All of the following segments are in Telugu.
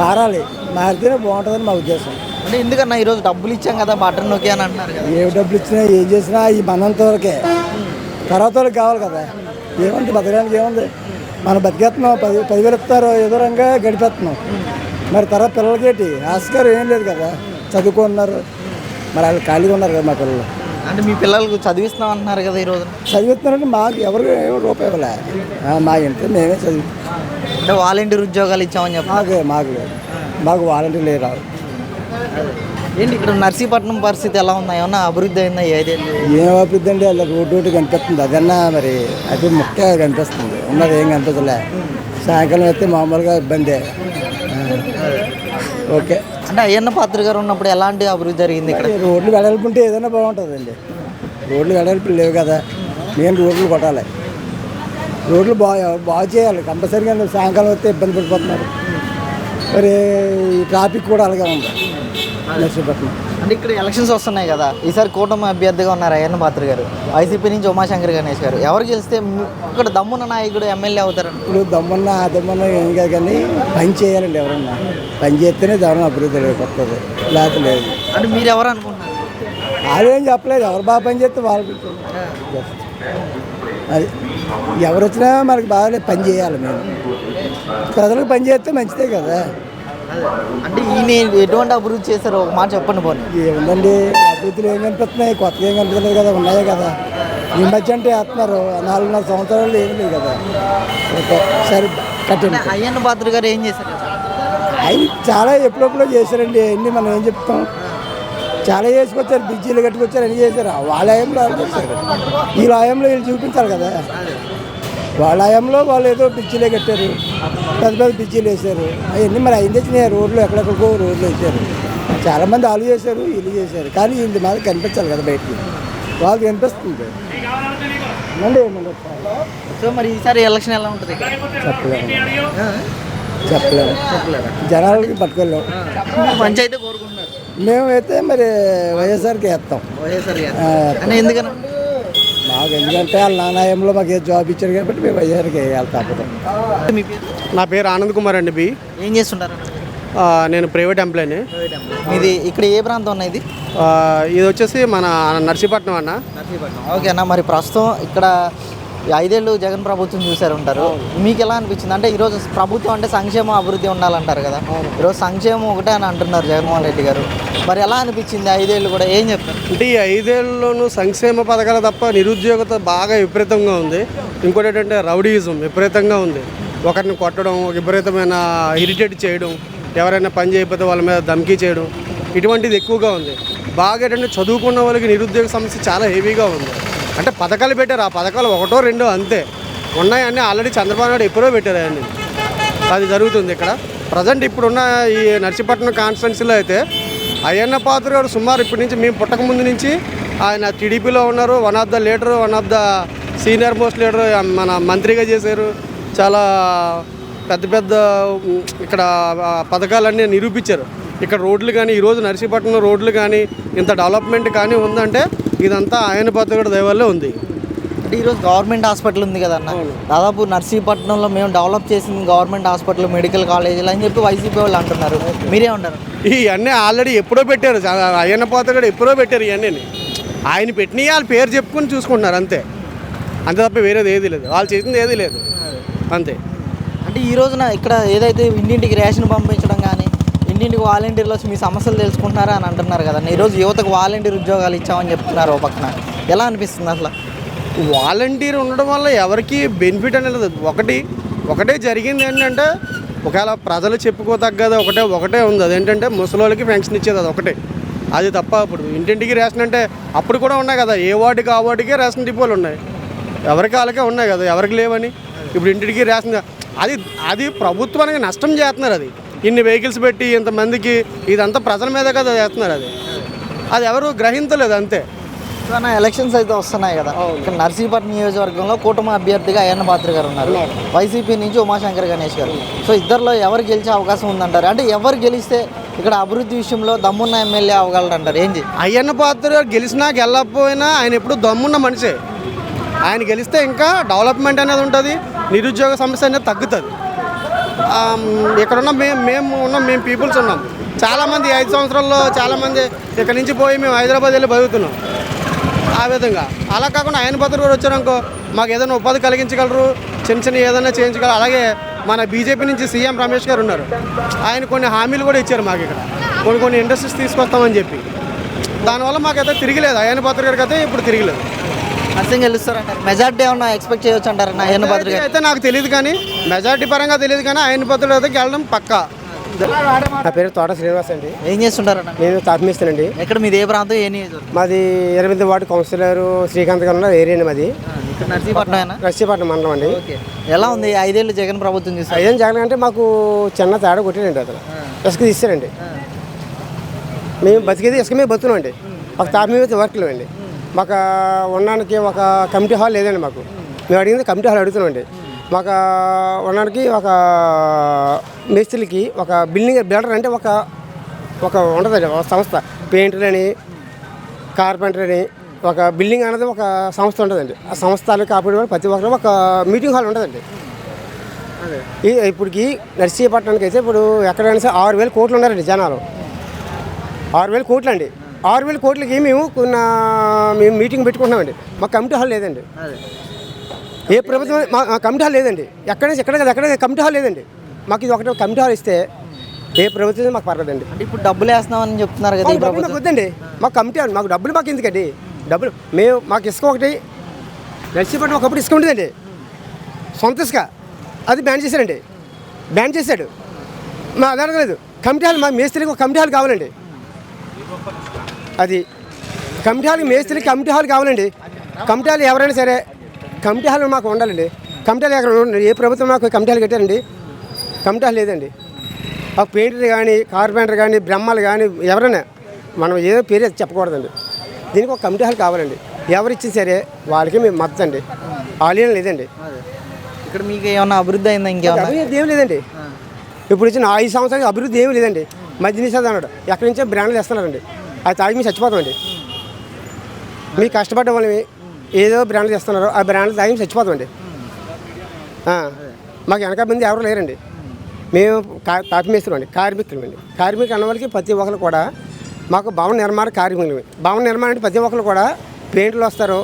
మారాలి. మారితేనే బాగుంటుందని మా ఉద్దేశం. అంటే ఎందుకన్నా ఈరోజు డబ్బులు ఇచ్చాం కదా బటన్ నొక్కి అని అంటున్నారు కదా. ఏ డబ్బులు ఇచ్చినా ఏం చేసినా ఈ మనంత వరకే తర్వాత వాళ్ళకి కావాలి కదా. ఏముంది బతకడానికి ఏముంది? మనం బతికేస్తున్నాం పది పదివేలు ఇస్తారు ఏదో రంగా గడిపేస్తున్నాం. మరి తర్వాత పిల్లలకి ఏంటి ఆస్కారం ఏం లేదు కదా. చదువుకున్నారు మరి వాళ్ళు ఖాళీగా ఉన్నారు కదా మా పిల్లలు. అంటే మీ పిల్లలకు చదివిస్తున్నాం అంటున్నారు కదా ఈరోజు చదివిస్తున్నారంటే మాకు ఎవరు రూపాయి ఇవ్వలే. మా ఇంట్లో మేమే చదివి అంటే వాలంటీర్ ఉద్యోగాలు ఇచ్చామని చెప్పి మాకు మాకు లేదు. మాకు వాలంటీర్ లేరు రావు ఏంటి ఇక్కడ నర్సీపట్నం పరిస్థితి ఎలా ఉందా? ఏమన్నా అభివృద్ధి అయిందా? ఏది? ఏం అభివృద్ధి అండి అలా రోడ్డు ఒకటి కనిపిస్తుంది. అదన్నా మరి అది ముఖ్యంగా కనిపిస్తుంది. ఉన్నది ఏం కనిపించలే సాయంకాలం అయితే మామూలుగా ఇబ్బందే. ఓకే. అంటే అయ్యన్న పాత్ర గారు ఉన్నప్పుడు ఎలాంటి అభివృద్ధి జరిగింది ఇక్కడ? రోడ్లు వెడల్పుంటే ఏదైనా బాగుంటుందండి. రోడ్లు వెడల్పు లేవు కదా. నేను రోడ్లు కొట్టాలి. రోడ్లు బాగా బాగు చేయాలి. కంపల్సరీగా సాయంకాలం వస్తే ఇబ్బంది పడిపోతున్నారు. మరి ఈ ట్రాఫిక్ కూడా అలాగే ఉంది. నర్సీపట్నం అంటే ఇక్కడ ఎలక్షన్స్ వస్తున్నాయి కదా. ఈసారి కూటమి అభ్యర్థిగా ఉన్నారు అయ్యన్న పాత్ర గారు. వైసీపీ నుంచి ఉమాశంకర్ గణేష్ గారు. ఎవరు గెలిస్తే ఇక్కడ దమ్మున్న నాయకుడు ఎమ్మెల్యే అవుతారండి ఇప్పుడు దమ్మున్న ఆ దమ్మున్న ఏం కాదు కానీ పని చేయాలండి ఎవరన్నా. పని చేస్తేనే ధనం అభివృద్ధి లేదు వస్తుంది లేకపోతే లేదు. అంటే మీరు ఎవరు అనుకుంటున్నారు? వాళ్ళు ఏం చెప్పలేదు. ఎవరు బాగా పని చేస్తే వాళ్ళు అది ఎవరు వచ్చినా మనకి బాగా పని చేయాలి మేము. ప్రజలకు పని చేస్తే మంచిదే కదా. అంటే ఈయన ఎటువంటి అభివృద్ధి చేశారో ఒక మాట చెప్పండి పోనీ. ఏముందండి? అభివృద్ధులు ఏం కనిపిస్తున్నాయి? కొత్తగా ఏం కనిపించలేదు కదా? ఉన్నాయే కదా. ఈ మధ్య అంటే వేస్తున్నారు. నాలుగున్నర సంవత్సరాలు ఏం లేదు కదా. ఓకే సరే కట్టండి. అయ్యన్న పాత్ర గారు ఏం చేశారు? ఆయన చాలా ఎప్పుడెప్పుడో చేశారండి. అన్ని మనం ఏం చెప్తాం? చాలా చేసుకొచ్చారు. బ్రిడ్జీలు కట్టుకొచ్చారు. అన్ని చేశారు. వాళ్ళ ఆయంలో వాళ్ళు చేశారు. వీళ్ళ ఆయంలో వీళ్ళు చూపించాలి కదా. వాళ్ళ ఆయంలో వాళ్ళు ఏదో బ్రిడ్జీలే కట్టారు. పెద్ద పెద్ద బ్రిడ్జీలు వేశారు. అవన్నీ మరి అయిన తెచ్చినాయి రోడ్లు ఎక్కడెక్కడికో రోడ్లు వేశారు. చాలామంది వాళ్ళు చేశారు వీళ్ళు చేశారు. కానీ వీళ్ళు మాది కనిపించాలి కదా బయటికి. వాళ్ళకి కనిపిస్తుంది. సో మరి ఈసారి ఎలక్షన్ ఎలా ఉంటుంది? చెప్పలేము? చెప్పలేము జనాలకి పట్టుకోలేము మంచి అయితే కోరుకుంటున్నారు. మేమైతే మరి వైఎస్ఆర్కి వేస్తాం. వైఎస్ఆర్ గారు ఆ, అంటే ఎందుకని? మాకు ఎందుకంటే వాళ్ళ నానాయంలో మాకు ఏ జాబ్ ఇచ్చారు కాబట్టి మేము వేయాలి తప్పదు మీ పేరు? నా పేరు ఆనంద్ కుమార్ అండి బి. ఏం చేస్తుంటారు? ఆ, నేను ప్రైవేట్ ఎంప్లాయీని. ఇది ఇక్కడ ఏ ప్రాంతం అన్న ఇది? ఆ, ఇది వచ్చేసి మన నర్సీపట్నం అన్న. నర్సీపట్నం. ఓకే అన్న మరి ప్రస్తుతం ఇక్కడ ఐదేళ్ళు జగన్ ప్రభుత్వం చూసారు ఉంటారు మీకు ఎలా అనిపించింది? అంటే ఈరోజు ప్రభుత్వం అంటే సంక్షేమ అభివృద్ధి ఉండాలంటారు కదా. ఈరోజు సంక్షేమం ఒకటే అని అంటున్నారు జగన్మోహన్ రెడ్డి గారు. మరి ఎలా అనిపించింది ఐదేళ్ళు కూడా? ఏం చెప్తారు? అంటే ఈ ఐదేళ్ళలోనూ సంక్షేమ పథకాలు తప్ప నిరుద్యోగత బాగా విపరీతంగా ఉంది. ఇంకోటి ఏంటంటే రౌడీయిజం విపరీతంగా ఉంది. ఒకరిని కొట్టడం విపరీతమైన ఇరిటేట్ చేయడం ఎవరైనా పని చేయకపోతే వాళ్ళ మీద ధమ్కీ చేయడం ఇటువంటిది ఎక్కువగా ఉంది. బాగా ఏంటంటే చదువుకున్న వాళ్ళకి నిరుద్యోగ సమస్య చాలా హెవీగా ఉంది. అంటే పథకాలు పెట్టారు. ఆ పథకాలు ఒకటో రెండో అంతే. ఉన్నాయన్నీ ఆల్రెడీ చంద్రబాబు నాయుడు ఎప్పుడో పెట్టారు అవన్నీ. అది జరుగుతుంది ఇక్కడ. ప్రజెంట్ ఇప్పుడున్న ఈ నర్సీపట్నం కాన్స్టిట్యున్సీలో అయితే అయ్యన్న పాత్ర గారు సుమారు ఇప్పటి నుంచి మేము పుట్టక ముందు నుంచి ఆయన టీడీపీలో ఉన్నారు. One of the leader one of the senior most leader మన మంత్రిగా చేశారు. చాలా పెద్ద పెద్ద ఇక్కడ పథకాలన్నీ నిరూపించారు. ఇక్కడ రోడ్లు కానీ ఈరోజు నర్సీపట్నం రోడ్లు కానీ ఇంత డెవలప్మెంట్ కానీ ఉందంటే ఇదంతా ఆయన పాత్ర గారి దయ వల్లే ఉంది. అంటే ఈరోజు గవర్నమెంట్ హాస్పిటల్ ఉంది కదన్న దాదాపు నర్సీపట్నంలో మేము డెవలప్ చేసింది గవర్నమెంట్ హాస్పిటల్ మెడికల్ కాలేజీలు అని చెప్పి వైసీపీ వాళ్ళు అంటున్నారు. మీరే ఉంటారు ఇవన్నీ ఆల్రెడీ ఎప్పుడో పెట్టారు. అయ్యన్న పోత కూడా ఎప్పుడో పెట్టారు ఇవన్నీ ఆయన పెట్టిన వాళ్ళ పేరు చెప్పుకొని చూసుకుంటున్నారు అంతే. అంతే తప్ప వేరేది ఏది లేదు. వాళ్ళు చేసింది ఏది లేదు. అంతే. అంటే ఈ రోజున ఇక్కడ ఏదైతే ఇంటింటికి రేషన్ పంపించడం కానీ ఇంటింటికి వాలంటీర్లు వచ్చి మీ సమస్యలు తెలుసుకుంటున్నారా అని అంటున్నారు కదండి ఈరోజు యువతకు వాలంటీర్ ఉద్యోగాలు ఇచ్చామని చెప్తున్నారు ఓ పక్కన. ఎలా అనిపిస్తుంది అసలు? వాలంటీర్ ఉండడం వల్ల ఎవరికి బెనిఫిట్ అనేది లేదు. ఒకటి ఒకటే జరిగింది ఏంటంటే ఒకవేళ ప్రజలు చెప్పుకోతగ్గది ఒకటే ఒకటే ఉంది. అదేంటంటే ముసలోళ్ళకి పెన్షన్ ఇచ్చేది అది ఒకటే. అది తప్ప ఇప్పుడు ఇంటింటికి రేషన్ అంటే అప్పుడు కూడా ఉన్నాయి కదా. ఏ వార్డుకి ఆ వార్డుకే రేషన్ డిపోలు ఉన్నాయి. ఎవరికి వాళ్ళకే ఉన్నాయి కదా. ఎవరికి లేవని. ఇప్పుడు ఇంటికి రేషన్ అది అది ప్రభుత్వానికి నష్టం చేస్తున్నారు అది. ఇన్ని వెహికల్స్ పెట్టి ఇంతమందికి ఇదంతా ప్రజల మీద కదా చేస్తున్నారు అది. అది ఎవరు గ్రహించలేదు అంతే. ఎలక్షన్స్ అయితే వస్తున్నాయి కదా. ఇక్కడ నర్సీపట్నం నియోజకవర్గంలో కూటమి అభ్యర్థిగా అయ్యన్న పాత్ర గారు ఉన్నారు. వైసీపీ నుంచి ఉమాశంకర్ గణేష్ గారు. సో ఇద్దరిలో ఎవరు గెలిచే అవకాశం ఉందంటారు? అంటే ఎవరు గెలిస్తే ఇక్కడ అభివృద్ధి విషయంలో దమ్మున్న ఎమ్మెల్యే అవ్వగలరు అంటారు ఏంటి? అయ్యన్న పాత్ర గారు గెలిచినా గెలకపోయినా ఆయన ఎప్పుడు దమ్మున్న మనిషే. ఆయన గెలిస్తే ఇంకా డెవలప్మెంట్ అనేది ఉంటుంది నిరుద్యోగ సమస్య అనేది తగ్గుతుంది. ఇక్కడున్న మేము మేము ఉన్నాం మేము పీపుల్స్ ఉన్నాం. చాలామంది ఐదు సంవత్సరాల్లో చాలామంది ఇక్కడ నుంచి పోయి మేము హైదరాబాద్ వెళ్ళి బతుకుతున్నాం. ఆ విధంగా. అలా కాకుండా ఆయన భద్రుడు గారు వచ్చారనుకో మాకు ఏదైనా ఉపాధి కలిగించగలరు? చిన్న చిన్న ఏదైనా చేయించగలరు? అలాగే మన బీజేపీ నుంచి సీఎం రమేష్ గారు ఉన్నారు. ఆయన కొన్ని హామీలు కూడా ఇచ్చారు మాకు ఇక్కడ. కొన్ని కొన్ని ఇండస్ట్రీస్ తీసుకొస్తామని చెప్పి. దానివల్ల మాకైతే తిరిగిలేదు ఆయన పాత్ర గారికి అయితే ఇప్పుడు తిరిగిలేదు నర్సింగ్ గెలుస్తారంటారు. మెజార్టీ ఏమన్నా ఎక్స్పెక్ట్ చేయొచ్చు అంటారు అయ్యన్న గారు అయితే నాకు తెలియదు కానీ మెజారిటీ పరంగా తెలియదు కానీ ఆయన పత్రులు అయితే గెలడం పక్కా. నా పేరు తోట శ్రీనివాస్ అండి. ఏం చేస్తుంటారన్న నేను తాపమిస్తానండి ఎక్కడ మీది? ఏ ప్రాంతం? ఏ నియోజకవర్గం? మాది ఎనిమిది వార్డు కౌన్సిలర్ శ్రీకాంత్ గారు ఉన్న ఏరియా అండి మాది. ఇక్కడ నర్సీపట్నం అయినా మండలం అండి. ఓకే. ఎలా ఉంది? ఐదేళ్ళు జగన్ ప్రభుత్వం చూస్తారు అయ్యేం జగన్ అంటే మాకు చిన్న తేడా కొట్టాడండి అతను. ఇసుక తీస్తారండి మేము బతికేది ఇసుక మీద బతున్నాం అండి మాకు తాప మీద వర్క్ లేవండి మాకు ఉండడానికి ఒక కమిటీ హాల్ లేదండి మాకు. మేము అడిగింది కమిటీ హాల్ అడుగుతున్నామండి. మాకు ఉండడానికి ఒక మేస్త్రికి ఒక బిల్డింగ్ బిల్డర్ అంటే ఒక ఒక ఉండదండి ఒక సంస్థ. పెయింటర్ అని కార్పెంటర్ అని ఒక బిల్డింగ్ అనేది ఒక సంస్థ ఉంటుందండి. ఆ సంస్థలు కాపాడే ప్రతి ఒక్కరు ఒక మీటింగ్ హాల్ ఉంటుందండి. ఈ ఇప్పటికి నర్సీపట్నానికి అయితే ఇప్పుడు ఎక్కడైనా సరే ఆరు వేల కోట్లు ఉన్నారండి జనాలు. ఆరు వేల కోట్లు అండి ఆరు వేల కోట్లకి మేము కొన్న మేము మీటింగ్ పెట్టుకుంటున్నామండి. మాకు కమిటీ హాల్ లేదండి. ఏ ప్రభుత్వం మా మా కమిటీ హాల్ లేదండి. ఎక్కడ ఎక్కడ కదా ఎక్కడ కమిటీ హాల్ లేదండి. మాకు ఇది ఒకటి కమిటీ హాల్ ఇస్తే ఏ ప్రభుత్వం మాకు పర్లేదండి అంటే ఇప్పుడు డబ్బులు వేస్తున్నామని చెప్తున్నారు కదా మాకు డబ్బులు ప్రభుత్వం. మాకు వద్దండి. మాకు కమిటీ హాల్ మాకు డబ్బులు మాకు ఎందుకండి? డబ్బులు మేము మాకు ఇసుక ఒకటి నర్సీపట్నం ఒకప్పుడు ఇసుక ఉండేదండి. సొంత ఇసుక. అది బ్యాన్ చేశారండి. బ్యాన్ చేశాడు. మా అది అడగలేదు కమిటీ హాల్ మా మేస్త్రికి ఒక కమిటీ హాల్ కావాలండి. అది కమిటీ హాల్ మేస్త్రికి కమిటీ హాల్ కావాలండి. కమిటీ హాల్ ఎవరైనా సరే కమిటీ హాల్ మాకు ఉండాలండి. కమిటీ హాల్ ఎక్కడ ఏ ప్రభుత్వం మాకు కమిటీ హాల్ కట్టారండి? కమిటీ హాల్ లేదండి. ఆ పెయింటర్ కానీ కార్పెంటర్ కానీ బ్రహ్మలు కానీ ఎవరైనా మనం ఏదో పేరు చెప్పకూడదండి. దీనికి ఒక కమిటీ హాల్ కావాలండి. ఎవరు ఇచ్చినా సరే వాళ్ళకి మేము మద్దతు అండి ఆలయం లేదండి. ఇక్కడ మీకు ఏమన్నా అభివృద్ధి అయిందా? ఇంకేమన్నా? అభివృద్ధి ఏం లేదండి. ఇప్పుడు ఇచ్చిన ఐదు సంవత్సరాలు అభివృద్ధి ఏమీ లేదండి. మధ్య నిషేధం అన్నాడు. ఎక్కడి నుంచో బ్రాండ్లు తెస్తున్నారండి. అది తాగి మేము చచ్చిపోతామండి. మీకు కష్టపడ్డ వాళ్ళని ఏదో బ్రాండ్లు తెస్తున్నారు ఆ బ్రాండ్లు తాగి చచ్చిపోతామండి. మాకు వెనక మంది ఎవరు లేరండి. మేము. కా తాపి అండి కార్మికులు అండి. కార్మికులు అన్న వాళ్ళకి ప్రతి ఒక్కరు కూడా మాకు భవన నిర్మాణ కార్మికులు. భవన నిర్మాణం అంటే ప్రతి ఒక్కరు కూడా పెయింట్లు వస్తారు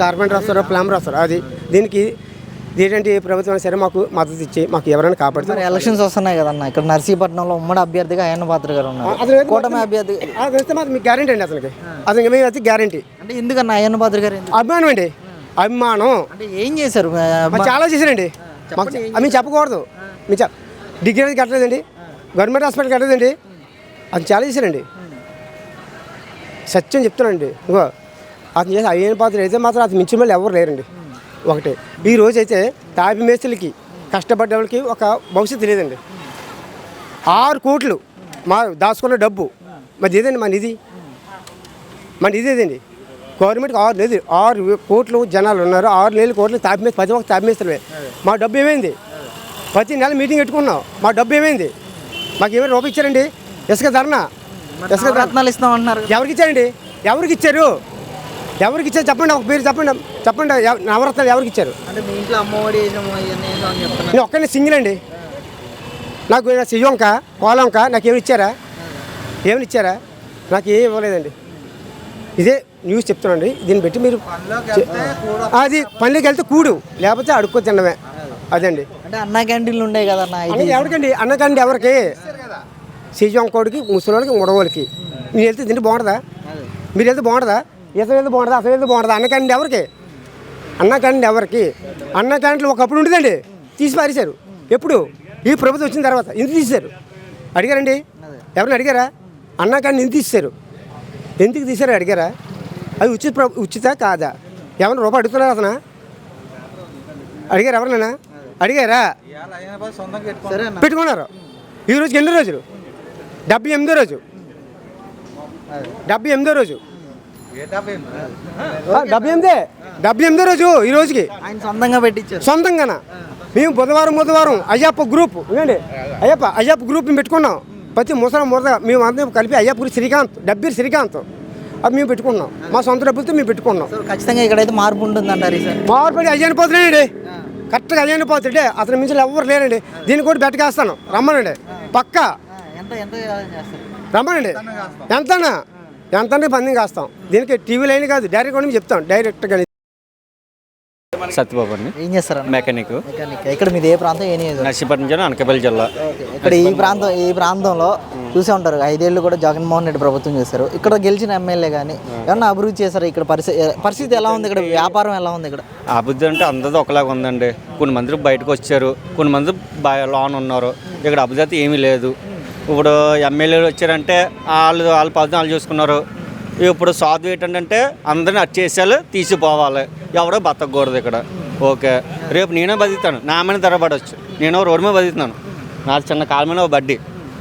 కార్పెంటర్ వస్తారు ప్లంబర్ వస్తారు. అది దీనికి ఏంటంటే ప్రభుత్వం సరే మాకు మద్దతు ఇచ్చి మాకు ఎవరైనా కాపాడుతారు ఎలక్షన్స్ వస్తున్నాయి కదన్న. ఇక్కడ నర్సీపట్నంలో ఉమ్మడి అభ్యర్థిగా అయ్యన్న పాత్ర గారు ఉన్నారు. కూటమి అభ్యర్థి అది వస్తే మాకు మీకు గ్యారంటీ అండి అతనికి అతనికి మేము అయితే గ్యారంటీ అంటే ఎందుకన్నా అయ్యన్న పాత్ర గారు? అభిమానం అండి. అభిమానం. అంటే ఏం చేశారు? చాలా చేశారండి. మాకు మేము చెప్పకూడదు. చెప్ డిగ్రీ అనేది కట్టలేదండి. గవర్నమెంట్ హాస్పిటల్ కట్టలేదండి. అది చాలా చేశారండి. సత్యం చెప్తున్నానండి. ఇగో అతను చేసి అయ్యని పాత్ర అయితే మాత్రం అతను మించిన వాళ్ళు ఎవరు లేరండి. ఒకటే. ఈ రోజు అయితే తాపి మేస్తులకి కష్టపడ్డ వాళ్ళకి ఒక భవిష్యత్తు లేదండి. ఆరు కోట్లు మా దాచుకున్న డబ్బు. మరి ఏదండి మా నిధి? మన ఇదేదండి గవర్నమెంట్కి ఆరు లేదు. ఆరు కోట్లు జనాలు ఉన్నారు. ఆరు నెలల కోట్లు తాపి ప్రతి ఒక్క తాపి మా డబ్బు ఏమైంది? ప్రతి నెల మీటింగ్ పెట్టుకున్నాం. మా డబ్బు ఏమైంది? మాకు ఏమైనా రూపాయి ఇచ్చారండి? ఇసుక ధరణ ఇసుక రత్నాలు ఇస్తాం అంటున్నారు ఎవరికి ఇచ్చారండి? ఎవరికి ఇచ్చారు? ఎవరికి ఇచ్చారు? చెప్పండి ఒక పేరు చెప్పండి చెప్పండి ఎవ- నవరత్నాలు ఎవరికి ఇచ్చారు? నేను ఒక్కనే సింగిల్ అండి. నాకు సిజొంక కోలంక నాకు ఏమి ఇచ్చారా? ఏమి ఇచ్చారా? నాకు ఏం ఇవ్వలేదండి. ఇదే న్యూస్ చెప్తున్నాండి దీన్ని బట్టి మీరు అది పనిలోకి వెళ్తే కూడు. లేకపోతే అడుక్కో తినడమే. అదండి. అంటే అన్నా క్యాంటీన్లు ఉండేవి కదన్న అన్న ఇది ఎవరికండి? అన్నకండి ఎవరికి? సిజొంకోడికి ముసలోడికి ముడవోళ్ళకి. మీరు వెళ్తే తింటే బాగుంటుందా? మీరు వెళ్తే బాగుంటుందా? ఇతను వెళ్తే బాగుంటుంది అసలు వెళ్తే బాగుంటుంది అన్నకండి ఎవరికి అన్నకండి ఎవరికి? అన్నకంట్లు ఒకప్పుడు ఉండదండి. తీసి పారేశారు. ఎప్పుడు? ఈ ప్రభుత్వం వచ్చిన తర్వాత. ఎందుకు తీశారు అడిగారండి? ఎవరిని అడిగారా? అన్నకండి ఎందుకు తీశారు ఎందుకు తీశారు? అడిగారా? అది ఉచిత ప్ర- ఉచిత కాదా? ఎవరిని రూపాయి అడుగుతున్నారు అతను? అడిగారు ఎవరినైనా? అడిగారా? పెట్టుకున్నారు. ఈ రోజుకి ఎన్ని రోజులు? డెబ్బై ఎనిమిదో రోజు. డెబ్బై ఎనిమిదో రోజు. డెబ్బై ఎనిమిదే డెబ్బై ఎనిమిదో రోజు ఈ రోజుకి? ఆయన సొంతంగా పెట్టించారు సొంతంగాన? మేము బుధవారం బుధవారం అయ్యప్ప గ్రూప్ ఏంటి అయ్యప్ప అయ్యప్ప గ్రూప్ మేము పెట్టుకున్నాం. ప్రతి ముసలం మురద మేము అందరం కలిపి అయ్యప్ప గురి శ్రీకాంత్ డబ్బీర్ శ్రీకాంత్. అది మేము పెట్టుకున్నాం. మా సొంత డబ్బులతో మేము పెట్టుకున్నాం. ఖచ్చితంగా ఇక్కడైతే మార్పు ఉంటుంది అంటారు ఈసారి మార్పడి అయ్యాని పోతున్నాయండి కరెక్ట్గా అయ్యన్న పోతుంటే అతని మించిన ఎవరు లేరండి. దీన్ని కూడా బెట్టకేస్తాను రమ్మనండి. పక్కా. రమ్మనండి. ఎంతనా ఎంత పందెం కాస్తాం. దీనికి టీవీ లైన్ కాదు డైరెక్ట్ కూడా చెప్తాం. డైరెక్ట్గా సత్యబాబు అండి ఏం చేస్తారన్న మెకానిక్. మెకానిక్. ఇక్కడ మీది ఏ ప్రాంతం? ఏ? నర్సీపట్నం జిల్లా అనకాపల్లి జిల్లా. ఇక్కడ ఈ ప్రాంతం ఈ ప్రాంతంలో చూసే ఉంటారు. ఐదేళ్ళు కూడా జగన్మోహన్ రెడ్డి ప్రభుత్వం చేశారు. ఇక్కడ గెలిచిన ఎమ్మెల్యే కానీ ఏమన్నా అభివృద్ధి చేశారు? ఇక్కడ పరిస్థితి పరిస్థితి ఎలా ఉంది ఇక్కడ? వ్యాపారం ఎలా ఉంది ఇక్కడ? అభివృద్ధి అంటే అందరిది ఒకలాగా ఉందండి. కొన్ని మంది బయటకు వచ్చారు. కొన్ని మంది లోన్ ఉన్నారు. ఇక్కడ అభివృద్ధి ఏమీ లేదు. ఇప్పుడు ఎమ్మెల్యేలు వచ్చారంటే వాళ్ళు వాళ్ళ పద్ధతి వాళ్ళు చూసుకున్నారు. ఇప్పుడు సాధు ఏంటంటే అందరిని అచ్చేసాలు తీసిపోవాలి. ఎవడో బతకూడదు ఇక్కడ. ఓకే. రేపు నేనే బతుకుతాను. నా మీద ధరపడవచ్చు నేను రోడ్డు మీద బతుకుతున్నాను. నా చిన్న కాలు మీద ఒక బడ్డీ.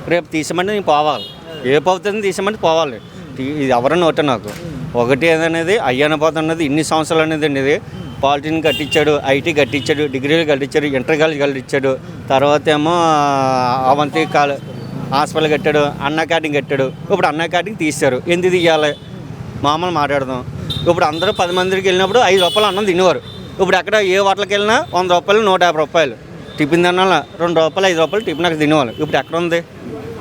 రేపు తీసమంటే నేను పోవాలి. ఏ పోతుంది తీసమంటే పోవాలి. ఇది ఎవరన్నా ఒకటే నాకు. ఒకటి ఏదనేది అయ్యన పోత అన్నది ఇన్ని సంవత్సరాలు అనేది అండి ఇది కట్టించాడు ఐటీ కట్టించాడు డిగ్రీలు కట్టించాడు ఇంటర్ కాలేజ్ కట్టించాడు. తర్వాత ఏమో అవంతి కాలు హాస్పిటల్ కట్టాడు అన్న క్యాటింగ్ కట్టాడు. ఇప్పుడు అన్న క్యాటింగ్ తీశారు. ఎందుకు తీయాలి? మామూలు మాట్లాడదాం. ఇప్పుడు అందరూ పది మందికి వెళ్ళినప్పుడు ఐదు రూపాయలు అన్నం తినేవారు. ఇప్పుడు ఎక్కడ ఏ హోటల్కి వెళ్ళినా వంద రూపాయలు నూట యాభై రూపాయలు. టిఫిన్ తినాల రెండు రూపాయలు ఐదు రూపాయలు టిఫిన్ అక్కడ తినేవాళ్ళు. ఇప్పుడు ఎక్కడ ఉంది?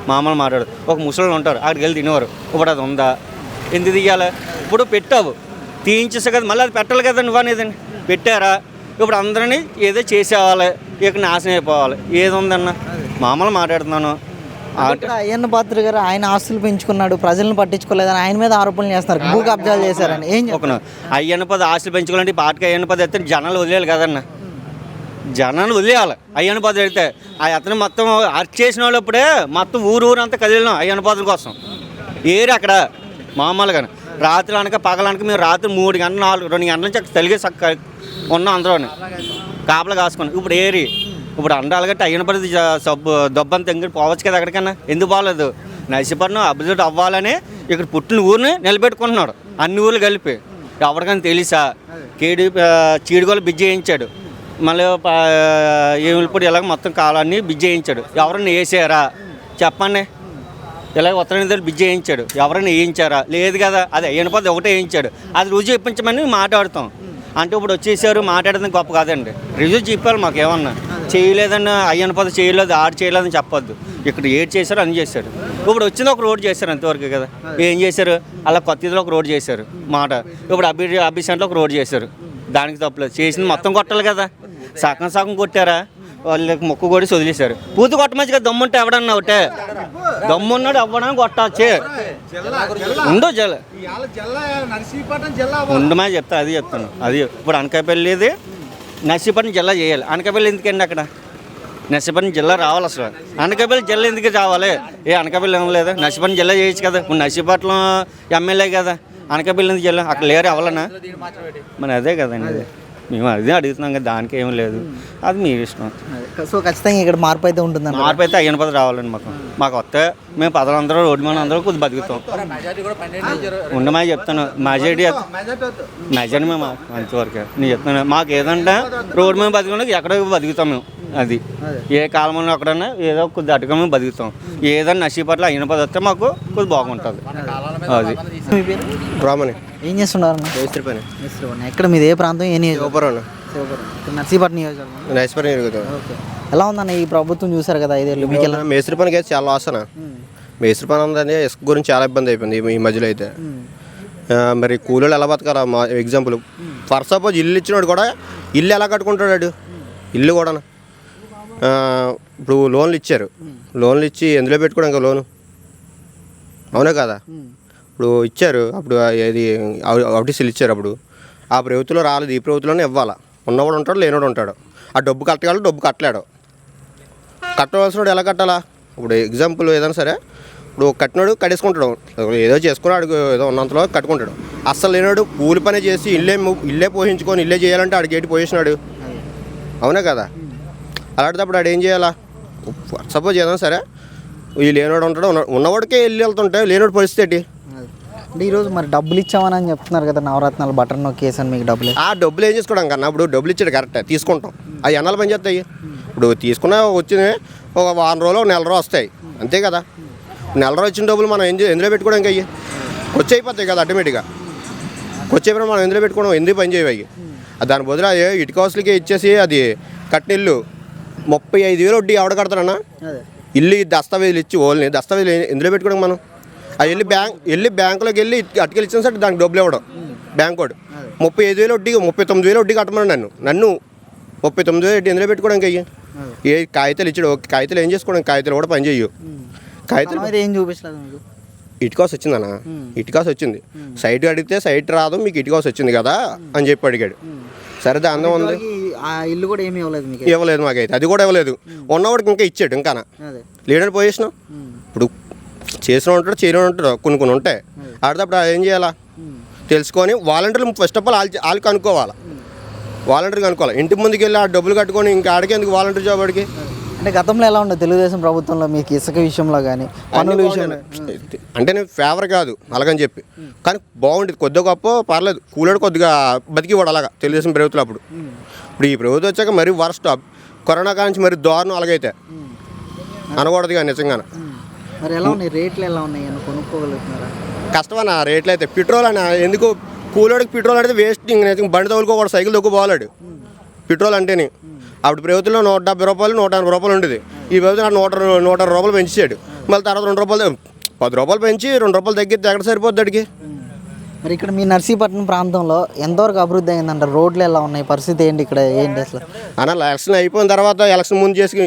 మామూలు మాట్లాడు ఒక ముసలి ఉంటారు అక్కడికి వెళ్ళి తినేవారు. ఇప్పుడు అది ఉందా? ఎందుకు తీయాలి? ఇప్పుడు పెట్టావు. తీయించేసా కదా మళ్ళీ అది పెట్టాలి కదా నువ్వు అనేది. పెట్టారా? ఇప్పుడు అందరినీ ఏదో చేసేవాలి ఇక నాశనం అయిపోవాలి. ఏది ఉందన్న? మామూలు మాట్లాడుతున్నాను. అయ్యన్న పాత్ర గారు ఆయన ఆస్తులు పెంచుకున్నాడు ప్రజలను పట్టించుకోలేదని ఆయన మీద ఆరోపణలు చేస్తున్నారు. భూ కబ్జాలు చేశారని. ఏం? ఒక అయ్యన్న పది ఆశలు పెంచుకోవాలంటే పాటకి అయ్యన్న పది అయితే జనాలు వదిలేయాలి కదన్న. జనాలు వదిలేయాలి. అయ్యన్న పది అయితే ఆ అతను మొత్తం అరెస్ట్ చేసిన వాళ్ళు ఇప్పుడే మొత్తం ఊరు ఊరు అంతా కదిలినాం అయ్యన్న పదుల కోసం. ఏరు అక్కడ మామూలుగా రాత్రి అనక పగలనక మేము రాత్రి మూడు గంటలు నాలుగు రెండు గంటల నుంచి అక్కడ తెలిగే సక్క ఉన్నాం అందరూ కాపలా కాసుకున్నాం. ఇప్పుడు ఏరి ఇప్పుడు అండాలి గట్టి అయిన పరిధి సబ్బు దొబ్బంత ఎంగిరి పోవచ్చు కదా ఎక్కడికన్నా? ఎందుకు బాగాలేదు? నర్సీపట్నం అభివృద్ధి అవ్వాలని ఇక్కడ పుట్టిన ఊరిని నిలబెట్టుకుంటున్నాడు. అన్ని ఊర్లు కలిపి. ఎవరికైనా తెలుసా? కేడి చీడుగోలు బిజ్ చేయించాడు. మళ్ళీ ఏమిలిపూడి ఇలాగ మొత్తం కాలాన్ని బిజ్ చేయించాడు. ఎవరిని వేసారా? చెప్పండి. ఇలాగ ఉత్తరాంధ్ర బిజ్ చేయించాడు. ఎవరైనా వేయించారా? లేదు కదా. అది అయిన పది ఒకటే వేయించాడు. అది రుజువు ఇప్పించమని మాట్లాడతాం. అంటే ఇప్పుడు వచ్చేసారు మాట్లాడేది గొప్ప కాదండి. రుజువు చెప్పాలి మాకు ఏమన్నా. చేయలేదని అయ్యన పద చేయలేదు ఆడు చేయలేదని చెప్పొద్దు. ఇక్కడ ఏడు చేశారు అని చేశారు. ఇప్పుడు వచ్చింది ఒక రోడ్ చేశారు అంతవరకు కదా. ఏం చేశారు? అలా కొత్త ఇదిలో ఒక రోడ్ చేశారు. మాట. ఇప్పుడు అభి అభిషేక్లో ఒక రోడ్ చేశారు. దానికి తప్పలేదు. చేసింది మొత్తం కొట్టాలి కదా. సగం సగం కొట్టారా? వాళ్ళకి మొక్కు కొడి వదిలేశారు పూత కొట్టమచ్చు కదా దమ్ముంటే ఎవడన్నా ఒకటే. దమ్మున్నాడు అవ్వడానికి కొట్టచ్చు. ఉండవు జల. ఉండమని చెప్తా అది చెప్తాను. అది ఇప్పుడు అనకాపల్లిది నర్సీపట్నం జిల్లా చేయాలి. అనకాపల్లి ఎందుకండి అక్కడ? నర్సీపట్నం జిల్లా రావాలి అసలు. అనకాపల్లి జిల్లా ఎందుకు రావాలి? ఏ అనకాపల్లి ఏం లేదా నర్సీపట్నం జిల్లా చేయొచ్చు కదా. ఇప్పుడు నర్సీపట్నం ఎమ్మెల్యే కదా. అనకాపల్లి ఎందుకు జిల్లా అక్కడ లేరు అవ్వాలనా మరి అదే కదండి. అదే మేము అదే అడుగుతున్నాం కదా దానికి ఏం లేదు. అది మీ ఇష్టం. సో ఖచ్చితంగా ఇక్కడ మార్పు అయితే ఉంటుందన్న మార్పు అయితే అయ్యన పది రావాలండి మాకు. మాకు వస్తే మేము పదలందరూ రోడ్డు మీద అందరూ కొద్ది బతుకుతాం. ఉండమని చెప్తాను. మెజారిటీ మెజారిటీ మేము అంతవరకు. నేను చెప్తాను. మాకు ఏదంటే రోడ్డు మీద బతుకున్నా ఎక్కడ బతుకుతాం మేము. అది. ఏ కాలంలో ఎక్కడన్నా ఏదో కొద్ది అటుగా మేము బతుకుతాం. ఏదైనా నసీపట్ల అయిన పది వస్తే మాకు కొద్ది బాగుంటుంది. అది. రామని. ఏం చేస్తున్నారు మేస్త్రి పని. ఎక్కడ మీది? ఏ ప్రాంతం? ఏ నియోజకవర్గం నర్సీపట్నం నియోజకవర్గం. నైస్పర్ జరుగుతుంది ఓకే. ఎలా ఉందన్న ఈ ప్రభుత్వం చూసారు కదా ఐదేళ్ళు? మీకు ఎలా మేస్త్రి పనికి అయితే చాలా లాస్ అన్న మేస్త్రి పని ఉందని ఇసుక గురించి చాలా ఇబ్బంది అయిపోయింది ఈ- మధ్యలో అయితే. మరి కూలీలు ఎలా బతకాలా మా ఎగ్జాంపుల్ ఫర్ సపోజ్ ఇల్లు ఇచ్చినాడు కూడా ఇల్లు ఎలా కట్టుకుంటాడు? ఇల్లు కూడా ఇప్పుడు లోన్లు ఇచ్చారు. లోన్లు ఇచ్చి ఎందులో పెట్టుకోవడానికి లోను? అవునా కదా? ఇప్పుడు ఇచ్చారు అప్పుడు ఏది ఆఫీసులు ఇచ్చారు అప్పుడు. ఆ ప్రభుత్వంలో రాలేదు ఈ ప్రభుత్వంలోనే ఇవ్వాలా? ఉన్నవాడు ఉంటాడు లేనివాడు ఉంటాడు. ఆ డబ్బు కట్టగలడు డబ్బు కట్టలేడు. కట్టవలసిన ఎలా కట్టాలా? ఇప్పుడు ఎగ్జాంపుల్ ఏదైనా సరే ఇప్పుడు కట్టినాడు కట్టేసుకుంటాడు. ఏదో చేసుకున్నాడు ఏదో ఉన్నంతలో కట్టుకుంటాడు. అస్సలు లేనాడు కూలి పని చేసి ఇల్లే ఇల్లే పోషించుకొని ఇల్లే చేయాలంటే ఆడికి ఏంటి పోయేసినాడు? అవునా కదా? అలాంటప్పుడు ఆడు ఏం చేయాలా? సపోజ్ ఏదైనా సరే ఈ లేనివాడు ఉంటాడు ఉన్న- ఉన్నవాడికే వెళ్ళి వెళ్తుంటే లేనివాడు పరిస్థితి ఏంటి? అంటే ఈరోజు మరి డబ్బులు ఇచ్చామని అని చెప్తున్నారు కదా నవరత్నాలు బటన్ నొక్కేసాను మీకు డబ్బులు. ఆ డబ్బులు ఏం చేసుకోవడం కన్నా ఇప్పుడు డబ్బులు ఇచ్చాడు కరెక్టే తీసుకుంటాం. అవి ఎన్నాళ్ళు పని చేస్తాయి? ఇప్పుడు తీసుకున్న వచ్చిన ఒక వారం రోజులు ఒక నెల రోజు వస్తాయి. అంతే కదా? నెల రోజు వచ్చిన డబ్బులు మనం ఎందు ఎందులో పెట్టుకోవడానికి అయ్యి? వచ్చి అయిపోతాయి కదా ఆటోమేటిక్గా. వచ్చేప్పుడు మనం ఎందులో పెట్టుకోవడం? ఎందుకు పని చేయవు అయ్యి? దాని బదులు అది ఇటుక హౌస్లకి ఇచ్చేసి అది కట్టిన ఇల్లు ముప్పై ఐదు వేలు వడ్డీ ఎవడ కడతారన్నా అదే. ఇల్లు దస్తావేజులు ఇచ్చి ఓన్లీ దస్తావేజులు ఎందులో పెట్టుకోవడం మనం? అది వెళ్ళి బ్యాంక్ వెళ్ళి బ్యాంకులోకి వెళ్ళి అటుకెళ్ళి ఇచ్చిన సార్ దానికి డబ్బులు ఇవ్వడం. బ్యాంక్ వాడు. ముప్పై ఐదు వేలు వడ్డీ ముప్పై తొమ్మిది వేలు వడ్డీ కట్టమని నన్ను. నన్ను ముప్పై తొమ్మిది వేలు వడ్డీ ఎందులో పెట్టుకోవడానికి అయ్యి? ఏ కాగితాలు ఇచ్చాడు ఓకే కాగితాలు ఏం చేసుకోవడం? కాగితాలు కూడా పని చేయు. కాగితాలు ఏం చూపించలేదు ఇటుకాస్ వచ్చిందన్న ఇటుకాస్ వచ్చింది సైట్ అడిగితే సైట్ రాదు మీకు ఇటుకాస్ వచ్చింది కదా అని చెప్పి అడిగాడు. సరే దాని ఉంది. ఆ ఇల్లు కూడా ఏమీ ఇవ్వలేదు మీకు? ఇవ్వలేదు మాకైతే. అది కూడా ఇవ్వలేదు. ఉన్నవాడికి ఇంకా ఇచ్చాడు ఇంకా లేడని పోయేసినాం ఇప్పుడు చేసిన ఉంటాడు చేయని ఉంటాడు కొన్ని కొన్ని ఉంటాయి. ఆడితప్పుడు ఏం చేయాలా? తెలుసుకొని వాలంటీర్లు ఫస్ట్ ఆఫ్ ఆల్ వాళ్ళు వాళ్ళు కనుక్కోవాలి? వాలంటీర్ కనుక్కోవాలి? ఇంటి ముందుకు వెళ్ళి ఆ డబ్బులు కట్టుకొని ఇంకా ఆడికి ఎందుకు వాలంటీర్ జాబ్ ఆడికి? అంటే గతంలో ఎలా ఉండదు? తెలుగుదేశం ప్రభుత్వంలో మీకు ఇసుక విషయంలో కానీ పనుల విషయంలో? అంటే నేను ఫేవర్ కాదు అలాగని చెప్పి. కానీ బాగుండేది. కొద్దిగా గొప్ప పర్లేదు. కూలాడు కొద్దిగా బతికివాడు అలాగా తెలుగుదేశం ప్రభుత్వం అప్పుడు. ఇప్పుడు ఈ ప్రభుత్వం వచ్చాక మరీ వరస్ట్ కరోనా కాంచి మరి దారుణం అలాగైతే. అనకూడదు కానీ నిజంగానే. మరి ఎలా ఉన్నాయి? రేట్లు ఎలా ఉన్నాయి? అని కొనుక్కోగలుగుతున్నారా? కష్టమన్న రేట్లు అయితే. పెట్రోల్ అన్న ఎందుకు కూలోడికి పెట్రోల్ అంటే వేస్ట్. ఇంక బండి తోలుకోకూడదు సైకిల్ తొక్కు పోలాడు పెట్రోల్ అంటేనే. అప్పుడు ప్రభుత్వంలో నూట డెబ్బై రూపాయలు నూట ఎనభై రూపాయలు ఉండేది. ఈ ప్రభుత్వం నూట నూట అరవై రూపాయలు పెంచాడు. మళ్ళీ తర్వాత రెండు రూపాయలు పది రూపాయలు పెంచి రెండు రూపాయలు తగ్గితే ఎక్కడ సరిపోద్ది అడిగి మరి ఇక్కడ మీ నర్సీపట్నం ప్రాంతంలో ఎంతవరకు అభివృద్ధి అయిందంటారు? రోడ్లు ఎలా ఉన్నాయి? పరిస్థితి ఏంటి ఇక్కడ? ఏంటి అసలు? అన్న ఎలక్షన్ అయిపోయిన తర్వాత ఎలక్షన్ ముందు చేసి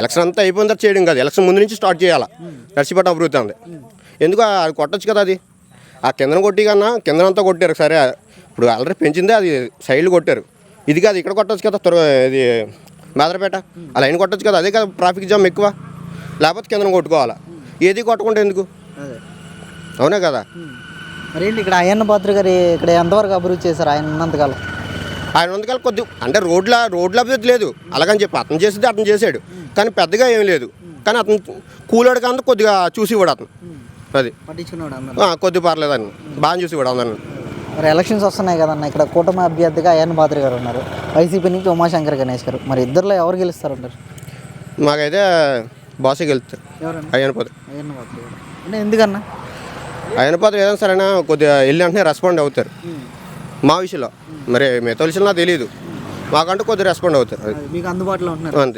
ఎలక్షన్ అంతా అయిపోయిన తర్వాత చేయడం కాదు. ఎలక్షన్ ముందు నుంచి స్టార్ట్ చేయాలి? నర్సీపట్నం అభివృద్ధి అంది. ఎందుకు అది కొట్టచ్చు కదా అది? ఆ కిందన కొట్టి కన్నా కిందనంతా కొట్టారు. సరే ఇప్పుడు ఆల్రెడీ పెంచిందే అది. సైడ్లు కొట్టారు. ఇది కాదు ఇక్కడ కొట్టచ్చు కదా త్వర ఇది మేదరపేట. ఆ లైన్ కొట్టచ్చు కదా అదే కదా ట్రాఫిక్ జామ్ ఎక్కువ. లేకపోతే కిందన కొట్టుకోవాలా? ఏది కొట్టకుండా ఎందుకు? అవునా కదా? మరి ఇక్కడ అయ్యన్న పాత్ర గారు ఇక్కడ ఎంతవరకు అభివృద్ధి చేశారు ఆయన ఉన్నంతకాలం? ఆయన వందకాలు కొద్ది అంటే రోడ్ల రోడ్ల అభివృద్ధి లేదు. అలాగని చెప్పి అతను చేసేది అతను చేశాడు. కానీ పెద్దగా ఏం లేదు. కానీ అతను కూలాడు కానీ కొద్దిగా చూసి ఇవ్వడు అతను. అది. కొద్ది పర్లేదు అని బాగా చూసి ఇవ్వడు అందరిని. మరి ఎలక్షన్స్ వస్తున్నాయి కదన్న ఇక్కడ కూటమి అభ్యర్థిగా అయ్యన్న పాత్ర గారు ఉన్నారు. వైసీపీ నుంచి ఉమాశంకర్ గణేష్ గారు. మరి ఇద్దరిలో ఎవరు గెలుస్తారంటారు? మాకైతే బాసే గెలుస్తారు. అయ్యన్న పాత్ర. గారు. అంటే ఎందుకన్నా? అయ్యన పోతే ఏదైనా సరైనా కొద్దిగా వెళ్ళి వెంటనే రెస్పాండ్ అవుతారు. మా విషయంలో. మరి మిగతా విషయంలో నాకు తెలియదు మాకంటూ కొద్దిగా రెస్పాండ్ అవుతారు. మీకు అందుబాటులో ఉంటున్నారు. అంతే.